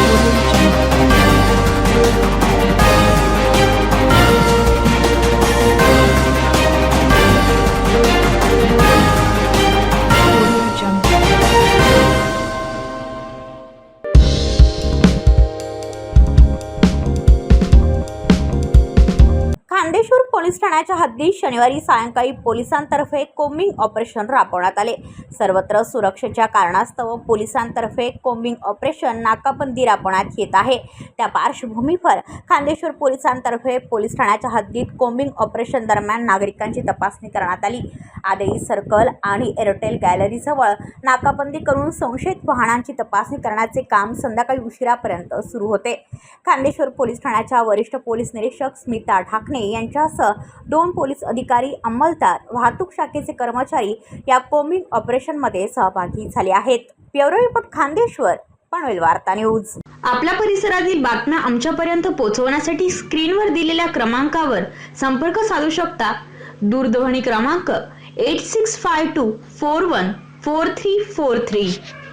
Thank you. Khandeshwar police ठाण्याच्या हद्दीत शनिवारी सायंकाळी पोलिसांतर्फे कोम्बिंग ऑपरेशन राबवण्यात आले. सर्वत्र सुरक्षेच्या कारणास्तव पोलिसांतर्फे कोम्बिंग ऑपरेशन नाकाबंदी राबवण्यात येत आहे. त्या पार्श्वभूमीवर खांदेश्वर पोलिसांतर्फे पोलीस ठाण्याच्या हद्दीत कोम्बिंग ऑपरेशन दरम्यान नागरिकांची तपासणी करण्यात आली. आदेई सर्कल आणि एअरटेल गॅलरीजवळ नाकाबंदी करून संशयित वाहनांची तपासणी करण्याचे काम संध्याकाळी उशिरापर्यंत सुरू होते. खांदेश्वर पोलीस ठाण्याच्या वरिष्ठ पोलीस निरीक्षक स्मिता ढाकणे यांच्यासह दोन पोलीस अधिकारी अंमलदार वाहतूक शाखेचे कर्मचारी या कोम्बिंग ऑपरेशनमध्ये सहभागी झाले आहेत. ब्युरो रिपोर्ट खांदेश्वर पनवेल वार्ता न्यूज. आपल्या परिसरातील बातम्या आमच्यापर्यंत पोहोचवण्यासाठी स्क्रीनवर दिलेल्या क्रमांकावर संपर्क साधू शकता. दूरध्वनी क्रमांक eight six five two four one four three four three